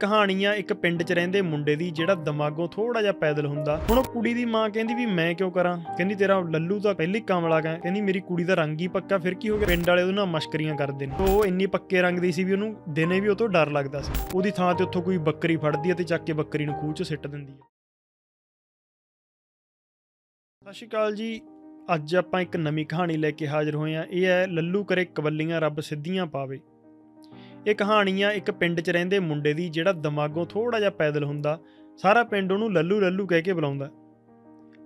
ਕਹਾਣੀ ਆ ਇੱਕ ਪਿੰਡ 'ਚ ਰਹਿੰਦੇ ਮੁੰਡੇ ਦੀ ਜਿਹੜਾ ਦਿਮਾਗੋਂ ਥੋੜਾ ਜਿਹਾ ਪੈਦਲ ਹੁੰਦਾ। ਹੁਣ ਉਹ ਕੁੜੀ ਦੀ ਮਾਂ ਕਹਿੰਦੀ ਵੀ ਮੈਂ ਕਿਉਂ ਕਰਾਂ? ਕਹਿੰਦੀ ਤੇਰਾ ਲੱਲੂ ਤਾਂ ਪਹਿਲੀ ਕਾਮਲਾ ਗਾ। ਕਹਿੰਦੀ ਮੇਰੀ ਕੁੜੀ ਦਾ ਰੰਗ ਹੀ ਪੱਕਾ, ਫਿਰ ਕੀ ਹੋ ਗਿਆ? ਪਿੰਡ ਵਾਲੇ ਉਹਦੇ ਨਾਲ ਮਸ਼ਕਰੀਆਂ ਕਰਦੇ ਨੇ। ਉਹ ਇੰਨੀ ਪੱਕੇ ਰੰਗ ਦੀ ਸੀ ਵੀ ਉਹਨੂੰ ਦਿਨੇ ਵੀ ਉਹ ਤੋਂ ਡਰ ਲੱਗਦਾ ਸੀ। ਉਹਦੀ ਥਾਂ ਤੇ ਉੱਥੋਂ ਕੋਈ ਬੱਕਰੀ ਫੜਦੀ ਆ ਤੇ ਚੱਕ ਕੇ ਬੱਕਰੀ ਨੂੰ ਖੂਹ 'ਚ ਸਿੱਟ ਦਿੰਦੀ ਆ। ਸਤਿ ਸ਼੍ਰੀ ਅਕਾਲ ਜੀ। ਅੱਜ ਆਪਾਂ ਇੱਕ ਨਵੀਂ ਕਹਾਣੀ ਲੈ ਕੇ ਹਾਜ਼ਰ ਹੋਏ ਆ। ਇਹ ਹੈ, ਲੱਲੂ ਕਰੇ ਕਵੱਲੀਆਂ ਰੱਬ ਸਿੱਧੀਆਂ ਪਾਵੇ। ਇਹ ਕਹਾਣੀ ਆ ਇੱਕ ਪਿੰਡ 'ਚ ਰਹਿੰਦੇ ਮੁੰਡੇ ਦੀ ਜਿਹੜਾ ਦਿਮਾਗੋਂ ਥੋੜਾ ਜਿਹਾ ਪੈਦਲ ਹੁੰਦਾ, ਸਾਰਾ ਪਿੰਡ ਉਹਨੂੰ ਲੱਲੂ ਲੱਲੂ ਕਹਿ ਕੇ ਬੁਲਾਉਂਦਾ।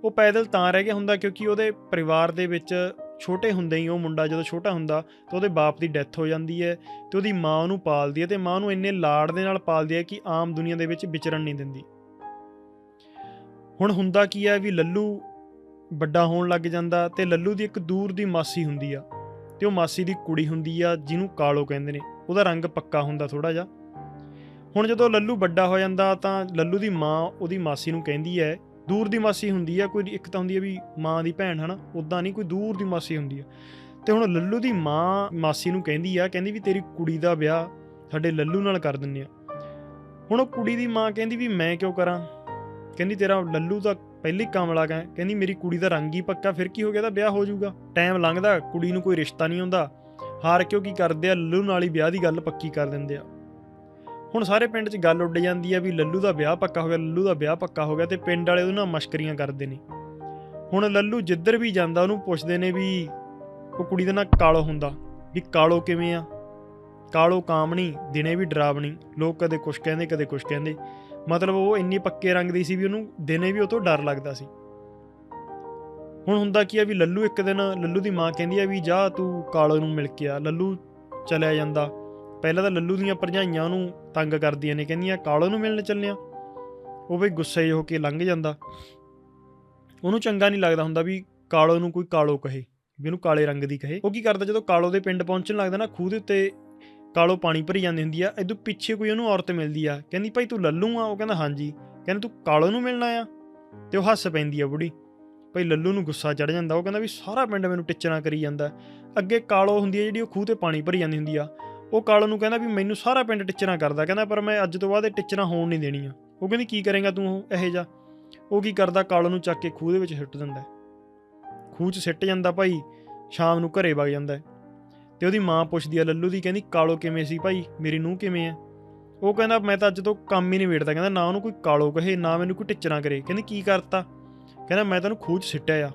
ਉਹ ਪੈਦਲ ਤਾਂ ਰਹਿ ਗਿਆ ਹੁੰਦਾ ਕਿਉਂਕਿ ਉਹਦੇ ਪਰਿਵਾਰ ਦੇ ਵਿੱਚ ਛੋਟੇ ਹੁੰਦੇ ਹੀ ਉਹ ਮੁੰਡਾ ਜਦੋਂ ਛੋਟਾ ਹੁੰਦਾ ਤਾਂ ਉਹਦੇ ਬਾਪ ਦੀ ਡੈਥ ਹੋ ਜਾਂਦੀ ਹੈ ਤੇ ਉਹਦੀ ਮਾਂ ਉਹਨੂੰ ਪਾਲਦੀ ਹੈ ਤੇ ਮਾਂ ਨੂੰ ਇੰਨੇ ਲਾੜ ਦੇ ਨਾਲ ਪਾਲਦੀ ਹੈ ਕਿ ਆਮ ਦੁਨੀਆ ਦੇ ਵਿੱਚ ਵਿਚਰਨ ਨਹੀਂ ਦਿੰਦੀ। ਹੁਣ ਹੁੰਦਾ ਕੀ ਹੈ ਵੀ ਲੱਲੂ ਵੱਡਾ ਹੋਣ ਲੱਗ ਜਾਂਦਾ ਤੇ ਲੱਲੂ ਦੀ ਇੱਕ ਦੂਰ ਦੀ ਮਾਸੀ ਹੁੰਦੀ ਆ ਤੇ ਉਹ ਮਾਸੀ ਦੀ ਕੁੜੀ ਹੁੰਦੀ ਆ ਜਿਹਨੂੰ ਕਾਲੋ ਕਹਿੰਦੇ ਨੇ। ਉਹਦਾ ਰੰਗ ਪੱਕਾ ਹੁੰਦਾ ਥੋੜਾ ਜਿਹਾ। ਹੁਣ ਜਦੋਂ ਲੱਲੂ ਵੱਡਾ ਹੋ ਜਾਂਦਾ ਤਾਂ ਲੱਲੂ ਦੀ ਮਾਂ ਉਹਦੀ ਮਾਸੀ ਨੂੰ ਕਹਿੰਦੀ ਹੈ, ਦੂਰ ਦੀ ਮਾਸੀ ਹੁੰਦੀ ਆ, ਕੋਈ ਇੱਕ ਤਾਂ ਹੁੰਦੀ ਹੈ ਵੀ ਮਾਂ ਦੀ ਭੈਣ, ਹਨਾ? ਉਦਾਂ ਨਹੀਂ, ਕੋਈ ਦੂਰ ਦੀ ਮਾਸੀ ਹੁੰਦੀ ਆ। ਤੇ ਹੁਣ ਲੱਲੂ ਦੀ ਮਾਂ ਮਾਸੀ ਨੂੰ ਕਹਿੰਦੀ ਆ, ਕਹਿੰਦੀ ਵੀ ਤੇਰੀ ਕੁੜੀ ਦਾ ਵਿਆਹ ਸਾਡੇ ਲੱਲੂ ਨਾਲ ਕਰ ਦਿੰਨੇ ਆ। ਹੁਣ ਉਹ ਕੁੜੀ ਦੀ ਮਾਂ ਕਹਿੰਦੀ ਵੀ ਮੈਂ ਕਿਉਂ ਕਰਾਂ? ਕਹਿੰਦੀ ਤੇਰਾ ਲੱਲੂ ਤਾਂ ਪਹਿਲੀ ਕਾਮਲਾ ਕਹਿੰਦੀ ਮੇਰੀ ਕੁੜੀ ਦਾ ਰੰਗ ਹੀ ਪੱਕਾ, ਫਿਰ ਕੀ ਹੋ ਗਿਆ ਤਾਂ ਵਿਆਹ ਹੋ ਜਾਊਗਾ। ਟਾਈਮ ਲੰਘਦਾ, ਕੁੜੀ ਨੂੰ ਕੋਈ ਰਿਸ਼ਤਾ ਨਹੀਂ ਹੁੰਦਾ ਹਾਰ ਕਿਉਂ ਕੀ ਕਰਦੇ ਆ, ਲੱਲੂ ਨਾਲ ਹੀ ਵਿਆਹ ਦੀ ਗੱਲ ਪੱਕੀ ਕਰ ਦਿੰਦੇ ਆ। ਹੁਣ ਸਾਰੇ ਪਿੰਡ 'ਚ ਗੱਲ ਉੱਡ ਜਾਂਦੀ ਆ ਵੀ ਲੱਲੂ ਦਾ ਵਿਆਹ ਪੱਕਾ ਹੋ ਗਿਆ, ਲੱਲੂ ਦਾ ਵਿਆਹ ਪੱਕਾ ਹੋ ਗਿਆ ਤੇ ਪਿੰਡ ਵਾਲੇ ਉਹਦੇ ਨਾਲ ਮਸ਼ਕਰੀਆਂ ਕਰਦੇ ਨੇ। ਹੁਣ ਲੱਲੂ ਜਿੱਧਰ ਵੀ ਜਾਂਦਾ, ਉਹਨੂੰ ਪੁੱਛਦੇ ਨੇ ਵੀ ਉਹ ਕੁੜੀ ਦਾ ਨਾਂ ਕਾਲੋ ਹੁੰਦਾ, ਵੀ ਕਾਲੋ ਕਿਵੇਂ ਆ? ਕਾਲੋ ਕਾਮਣੀ, ਦਿਨੇ ਵੀ ਡਰਾਵਣੀ, ਲੋਕ ਕਦੇ ਕੁਛ ਕਹਿੰਦੇ, ਕਦੇ ਕੁਛ ਕਹਿੰਦੇ। ਮਤਲਬ ਉਹ ਇੰਨੀ ਪੱਕੇ ਰੰਗ ਦੀ ਸੀ ਵੀ ਉਹਨੂੰ ਦਿਨੇ ਵੀ ਉਹ ਤੋਂ ਡਰ ਲੱਗਦਾ ਸੀ। ਹੁਣ ਹੁੰਦਾ ਕੀ ਆ ਵੀ ਲੱਲੂ ਇੱਕ ਦਿਨ ਲੱਲੂ ਦੀ ਮਾਂ ਕਹਿੰਦੀ ਆ ਵੀ ਜਾ ਤੂੰ ਕਾਲੋ ਨੂੰ ਮਿਲ ਕੇ ਆ। ਲੱਲੂ ਚਲਿਆ ਜਾਂਦਾ। ਪਹਿਲਾਂ ਤਾਂ ਲੱਲੂ ਦੀਆਂ ਭਰਜਾਈਆਂ ਉਹਨੂੰ ਤੰਗ ਕਰਦੀਆਂ ਨੇ, ਕਹਿੰਦੀਆਂ ਕਾਲੋ ਨੂੰ ਮਿਲਣ ਚੱਲਿਆ ਉਹ ਵੀ ਗੁੱਸੇ ਹੋ ਕੇ ਲੰਘ ਜਾਂਦਾ। ਉਹਨੂੰ ਚੰਗਾ ਨਹੀਂ ਲੱਗਦਾ ਹੁੰਦਾ ਵੀ ਕਾਲੋ ਨੂੰ ਕੋਈ ਕਾਲੋ ਕਹੇ, ਵੀ ਉਹਨੂੰ ਕਾਲੇ ਰੰਗ ਦੀ ਕਹੇ। ਉਹ ਕੀ ਕਰਦਾ ਜਦੋਂ ਕਾਲੋ ਦੇ ਪਿੰਡ ਪਹੁੰਚਣ ਲੱਗਦਾ ਨਾ, ਖੂਹ ਦੇ ਉੱਤੇ ਕਾਲੋ ਪਾਣੀ ਭਰੀ ਜਾਂਦੀ ਹੁੰਦੀ ਆ ਇਦੋਂ ਪਿੱਛੇ ਕੋਈ ਉਹਨੂੰ ਔਰਤ ਮਿਲਦੀ ਆ। ਕਹਿੰਦੀ, ਭਾਈ ਤੂੰ ਲੱਲੂ ਆ? ਉਹ ਕਹਿੰਦਾ, ਹਾਂਜੀ। ਕਹਿੰਦਾ, ਤੂੰ ਕਾਲੋ ਨੂੰ ਮਿਲਣਾ ਆ ਤੇ ਉਹ ਹੱਸ ਪੈਂਦੀ ਆ ਬੁੜੀ। ਭਾਈ ਲੱਲੂ ਨੂੰ ਗੁੱਸਾ ਚੜ ਜਾਂਦਾ, ਉਹ ਕਹਿੰਦਾ ਵੀ ਸਾਰਾ ਪਿੰਡ ਮੈਨੂੰ ਟਿੱਚਰਾਂ ਕਰੀ ਜਾਂਦਾ। ਅੱਗੇ ਕਾਲੋ ਹੁੰਦੀ ਹੈ ਜਿਹੜੀ ਉਹ ਖੂਹ ਤੇ ਪਾਣੀ ਭਰੀ ਜਾਂਦੀ ਹੁੰਦੀ ਆ। ਉਹ ਕਾਲੋ ਨੂੰ ਕਹਿੰਦਾ ਵੀ ਮੈਨੂੰ ਸਾਰਾ ਪਿੰਡ ਟਿੱਚਰਾਂ ਕਰਦਾ, ਕਹਿੰਦਾ ਪਰ ਮੈਂ ਅੱਜ ਤੋਂ ਬਾਅਦ ਇਹ ਟਿੱਚਰਾਂ ਹੋਣ ਨਹੀਂ ਦੇਣੀਆਂ। ਉਹ ਕਹਿੰਦੀ, ਕੀ ਕਰੇਗਾ ਤੂੰ ਉਹ, ਇਹੋ ਜਿਹਾ? ਉਹ ਕੀ ਕਰਦਾ, ਕਾਲੋ ਨੂੰ ਚੱਕ ਕੇ ਖੂਹ ਦੇ ਵਿੱਚ ਸੁੱਟ ਦਿੰਦਾ। ਖੂਹ 'ਚ ਸਿੱਟ ਜਾਂਦਾ ਭਾਈ, ਸ਼ਾਮ ਨੂੰ ਘਰੇ ਵਗ ਜਾਂਦਾ। ਹੈ। ਤੇ ਉਹਦੀ ਮਾਂ ਪੁੱਛਦੀ ਆ ਲੱਲੂ ਦੀ, ਕਹਿੰਦੀ, ਕਾਲੋ ਕਿਵੇਂ ਸੀ ਭਾਈ? ਮੇਰੀ ਨੂੰਹ ਕਿਵੇਂ ਆ? ਉਹ ਕਹਿੰਦਾ, ਮੈਂ ਤਾਂ ਅੱਜ ਤੋਂ ਕੰਮ ਹੀ ਨਹੀਂ ਵੇੜਦਾ। ਕਹਿੰਦਾ, ਨਾ ਉਹਨੂੰ ਕੋਈ ਕਾਲੋ ਕਹੇ, ਨਾ ਮੈਨੂੰ ਕੋਈ ਟਿੱਚਰਾਂ ਕਰੇ। ਕਹਿੰਦੀ, ਕੀ ਕਰਤਾ? ਕਹਿੰਦਾ, ਮੈਂ ਤੈਨੂੰ ਖੂਹ 'ਚ ਸਿੱਟਿਆ ਆ।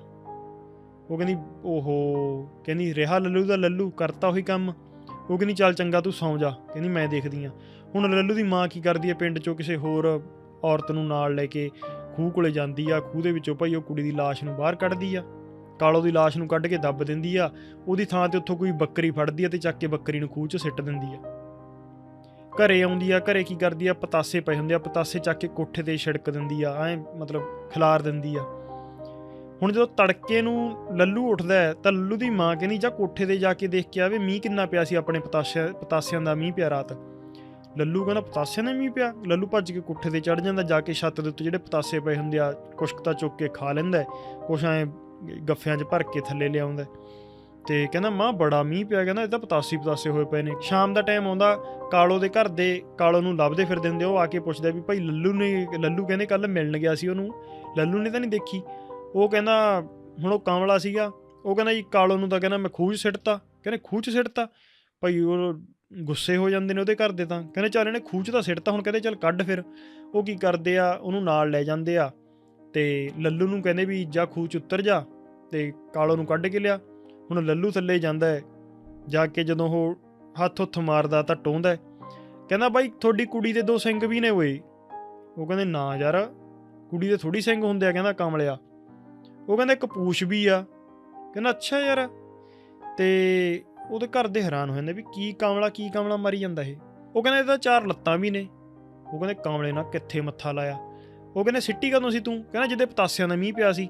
ਉਹ ਕਹਿੰਦੀ, ਓਹੋ, ਕਹਿੰਦੀ, ਰਿਹਾ ਲੱਲੂ ਦਾ ਲੱਲੂ, ਕਰਤਾ ਉਹੀ ਕੰਮ। ਉਹ ਕਹਿੰਦੀ, ਚੱਲ ਚੰਗਾ, ਤੂੰ ਸੌਂ ਜਾ। ਕਹਿੰਦੀ, ਮੈਂ ਦੇਖਦੀ ਆ। ਹੁਣ ਲੱਲੂ ਦੀ ਮਾਂ ਕੀ ਕਰਦੀ ਹੈ ਪਿੰਡ 'ਚੋਂ ਕਿਸੇ ਹੋਰ ਔਰਤ ਨੂੰ ਨਾਲ ਲੈ ਕੇ ਖੂਹ ਕੋਲੇ ਜਾਂਦੀ ਆ, ਖੂਹ ਦੇ ਵਿੱਚੋਂ ਭਾਈ ਉਹ ਕੁੜੀ ਦੀ ਲਾਸ਼ ਨੂੰ ਬਾਹਰ ਕੱਢਦੀ ਆ, ਕਾਲੋ ਦੀ ਲਾਸ਼ ਨੂੰ ਕੱਢ ਕੇ ਦੱਬ ਦਿੰਦੀ ਆ, ਉਹਦੀ ਥਾਂ ਤੇ ਉੱਥੋਂ ਕੋਈ ਬੱਕਰੀ ਫੜਦੀ ਆ ਤੇ ਚੱਕ ਕੇ ਬੱਕਰੀ ਨੂੰ ਖੂਹ 'ਚ ਸਿੱਟ ਦਿੰਦੀ ਆ। ਘਰੇ ਆਉਂਦੀ ਆ, ਘਰੇ ਕੀ ਕਰਦੀ ਆ, ਪਤਾਸੇ ਪਏ ਹੁੰਦੇ ਆ, ਪਤਾਸੇ ਚੱਕ ਕੇ ਕੋਠੇ ਤੇ ਛਿੜਕ ਦਿੰਦੀ ਆ, ਐ ਮਤਲਬ ਖਿਲਾਰ ਦਿੰਦੀ ਆ। ਹੁਣ ਜਦੋਂ ਤੜਕੇ ਨੂੰ ਲੱਲੂ ਉੱਠਦਾ ਹੈ, ਤਾਂ ਲੱਲੂ ਦੀ ਮਾਂ ਕਹਿੰਦੀ ਜਾ ਕੋਠੇ ਤੇ ਜਾ ਕੇ ਦੇਖ ਕੇ ਆਵੇ ਮੀਂਹ ਕਿੰਨਾ ਪਿਆ ਸੀ ਆਪਣੇ ਪਤਾਸਿਆਂ ਪਤਾਸਿਆਂ ਦਾ ਮੀਂਹ ਪਿਆ ਰਾਤ। ਲੱਲੂ ਕਹਿੰਦਾ ਪਤਾਸਿਆਂ ਦਾ ਮੀਂਹ ਪਿਆ? ਲੱਲੂ ਭੱਜ ਕੇ ਕੋਠੇ ਤੇ ਚੜ ਜਾਂਦਾ ਜਾ ਕੇ ਛੱਤ ਦੇ ਉੱਤੇ ਜਿਹੜੇ ਪਤਾਸੇ ਪਏ ਹੁੰਦੇ ਆ ਕੁਸ਼ਕ ਤਾਂ ਚੁੱਕ ਕੇ ਖਾ ਲੈਂਦਾ ਕੁਛ ਐ ਗੱਫਿਆਂ 'ਚ ਭਰ ਕੇ ਥੱਲੇ ਲਿਆਉਂਦਾ ਹੈ। ਤੇ ਕਹਿੰਦਾ ਮਾਂ ਬੜਾ ਮੀਂਹ ਪਿਆ। ਕਹਿੰਦਾ ਇਹ ਤਾਂ ਪਤਾਸੀ ਪਤਾਸੇ ਹੋਏ ਪਏ ਨੇ। ਸ਼ਾਮ ਦਾ ਟਾਈਮ ਆਉਂਦਾ ਕਾਲੋ ਦੇ ਘਰ ਦੇ ਕਾਲੋ ਨੂੰ ਲੱਭਦੇ ਫਿਰਦੇ ਹੁੰਦੇ ਉਹ ਆ ਕੇ ਪੁੱਛਦਾ ਵੀ ਭਾਈ ਲੱਲੂ ਨੇ ਲੱਲੂ ਕਹਿੰਦੇ ਕੱਲ ਮਿਲਣ ਗਿਆ ਸੀ ਉਹਨੂੰ। ਲੱਲੂ ਨੇ ਤਾਂ ਨਹੀਂ ਦੇਖੀ। ਉਹ ਕਹਿੰਦਾ, ਹੁਣ ਉਹ ਕਾਮਲਾ ਸੀਗਾ, ਉਹ ਕਹਿੰਦਾ ਜੀ ਕਾਲੋ ਨੂੰ ਤਾਂ ਕਹਿੰਦਾ ਮੈਂ ਖੂਹ 'ਚ ਸਿੱਟਤਾ, ਕਹਿੰਦੇ ਖੂਹ 'ਚ ਸਿੱਟਤਾ। ਭਾਈ ਉਹ ਗੁੱਸੇ ਹੋ ਜਾਂਦੇ ਨੇ ਉਹਦੇ ਘਰ ਦੇ ਤਾਂ, ਕਹਿੰਦੇ ਚੱਲ ਇਹਨੇ ਖੂਹ 'ਚ ਤਾਂ ਸਿੱਟਤਾ, ਹੁਣ ਕਹਿੰਦੇ ਚੱਲ ਕੱਢ ਫਿਰ। ਉਹ ਕੀ ਕਰਦੇ ਆ, ਉਹਨੂੰ ਨਾਲ ਲੈ ਜਾਂਦੇ ਆ ਤੇ ਲੱਲੂ ਨੂੰ ਕਹਿੰਦੇ ਵੀ ਜਾ ਖੂਹ 'ਚ ਉਤਰ ਜਾ ਤੇ ਕਾਲੋ ਨੂੰ ਕੱਢ ਕੇ ਲਿਆ। ਹੁਣ ਲੱਲੂ ਥੱਲੇ ਜਾਂਦਾ ਹੈ, ਜਾ ਕੇ ਜਦੋਂ ਉਹ ਹੱਥ ਹੁੱਥ ਮਾਰਦਾ ਤਾਂ ਟੋਂਦਾ ਕਹਿੰਦਾ ਬਾਈ ਤੁਹਾਡੀ ਕੁੜੀ ਦੇ ਦੋ ਸਿੰਘ ਵੀ ਨੇ ਓਏ। ਉਹ ਕਹਿੰਦੇ ਨਾ ਯਾਰ, ਕੁੜੀ ਦੇ ਥੋੜੀ ਸਿੰਘ ਹੁੰਦੇ ਆ, ਕਹਿੰਦਾ ਕਮਲਿਆ। ਉਹ ਕਹਿੰਦਾ ਇੱਕ ਪੂਛ ਵੀ ਆ। ਕਹਿੰਦਾ, ਅੱਛਾ ਯਾਰ। ਤੇ ਉਹਦੇ ਘਰ ਦੇ ਹੈਰਾਨ ਹੋ ਜਾਂਦੇ ਵੀ ਕੀ ਕਮਲਾ ਕੀ ਕਮਲਾ ਮਰੀ ਜਾਂਦਾ ਇਹ। ਉਹ ਕਹਿੰਦਾ, ਇਹਦਾ ਚਾਰ ਲੱਤਾਂ ਵੀ ਨੇ। ਉਹ ਕਹਿੰਦੇ ਕਮਲੇ ਨਾਲ ਕਿੱਥੇ ਮੱਥਾ ਲਾਇਆ। ਉਹ ਕਹਿੰਦੇ, ਸਿੱਟੀ ਕਦੋਂ ਸੀ ਤੂੰ? ਕਹਿੰਦਾ, ਜਿਹਦੇ ਪਤਾਸਿਆਂ ਦਾ ਮੀਂਹ ਪਿਆ ਸੀ।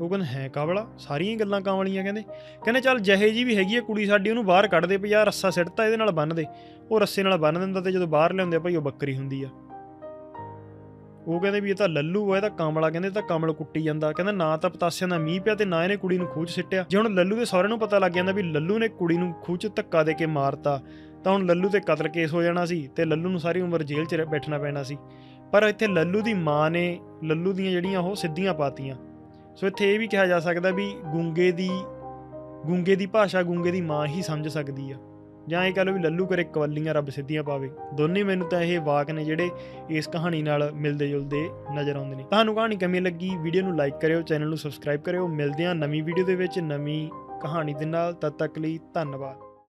ਉਹ ਕਹਿੰਦਾ, ਹੈ ਕਾਬਲਾ ਸਾਰੀਆਂ ਹੀ ਗੱਲਾਂ ਕਾਂਵਲੀਆਂ ਕਹਿੰਦੇ। ਕਹਿੰਦੇ, ਚੱਲ ਜਹੇ ਜੀ ਵੀ ਹੈਗੀ ਆ ਕੁੜੀ ਸਾਡੀ, ਉਹਨੂੰ ਬਾਹਰ ਕੱਢ ਦੇ, ਵੀ ਯਾਰ ਰੱਸਾ ਸਿੱਟਤਾ, ਇਹਦੇ ਨਾਲ ਬੰਨ ਦੇ। ਉਹ ਰੱਸੇ ਨਾਲ ਬੰਨ ਦਿੰਦਾ ਤੇ ਜਦੋਂ ਬਾਹਰ ਲਿਆਉਂਦੇ ਆ, ਭਾਈ ਉਹ ਬੱਕਰੀ ਹੁੰਦੀ ਆ। ਉਹ ਕਹਿੰਦੇ ਵੀ ਇਹ ਤਾਂ ਲੱਲੂ ਆ, ਇਹ ਤਾਂ ਕਮਲਾ, ਕਹਿੰਦੇ ਤਾਂ ਕਮਲ ਕੁੱਟੀ ਜਾਂਦਾ। ਕਹਿੰਦਾ ਨਾ ਤਾਂ ਪਤਾਸਿਆਂ ਦਾ ਮੀਂਹ ਪਿਆ ਤੇ ਨਾ ਇਹਨੇ ਕੁੜੀ ਨੂੰ ਖੂਹ 'ਚ ਸਿੱਟਿਆ। ਜੇ ਹੁਣ ਲੱਲੂ ਦੇ ਸਹੁਰੇ ਨੂੰ ਪਤਾ ਲੱਗ ਜਾਂਦਾ ਵੀ ਲੱਲੂ ਨੇ ਕੁੜੀ ਨੂੰ ਖੂਹ 'ਚ ਧੱਕਾ ਦੇ ਕੇ ਮਾਰਤਾ, ਤਾਂ ਹੁਣ ਲੱਲੂ ਤੇ ਕਤਲ ਕੇਸ ਹੋ ਜਾਣਾ ਸੀ ਤੇ ਲੱਲੂ ਨੂੰ ਸਾਰੀ ਉਮਰ ਜੇਲ੍ਹ 'ਚ ਬੈਠਣਾ ਪੈਣਾ ਸੀ। ਪਰ ਇੱਥੇ ਲੱਲੂ ਦੀ ਮਾਂ ਨੇ ਲੱਲੂ ਦੀਆਂ ਜਿਹੜੀਆਂ ਉਹ ਸਿੱਧੀਆਂ ਪਾਤੀਆਂ। ਸੋ ਇੱਥੇ ਇਹ ਵੀ ਕਿਹਾ ਜਾ ਸਕਦਾ ਵੀ ਗੂੰਗੇ ਦੀ ਗੂੰਗੇ ਦੀ ਭਾਸ਼ਾ ਗੂੰਗੇ ਦੀ ਮਾਂ ਹੀ ਸਮਝ ਸਕਦੀ ਆ। ਜਾਂ ਇਹ ਕਹ ਲਓ ਵੀ ਲੱਲੂ ਕਰੇ ਕਵੱਲੀਆਂ ਰੱਬ ਸਿੱਧੀਆਂ ਪਾਵੇ, ਦੋਨੇ ਮੈਨੂੰ ਤਾਂ ਇਹ ਵਾਕ ਨੇ ਜਿਹੜੇ ਇਸ ਕਹਾਣੀ ਨਾਲ ਮਿਲਦੇ ਜੁਲਦੇ ਨਜ਼ਰ ਆਉਂਦੇ ਨੇ। ਤੁਹਾਨੂੰ ਕਹਾਣੀ ਕਿਵੇਂ ਲੱਗੀ? ਵੀਡੀਓ ਨੂੰ ਲਾਈਕ ਕਰਿਓ, ਚੈਨਲ ਨੂੰ ਸਬਸਕ੍ਰਾਈਬ ਕਰਿਓ। ਮਿਲਦੇ ਹਾਂ ਨਵੀਂ ਵੀਡੀਓ ਦੇ ਵਿੱਚ ਨਵੀਂ ਕਹਾਣੀ ਦੇ ਨਾਲ। ਤਦ ਤੱਕ ਲਈ ਧੰਨਵਾਦ।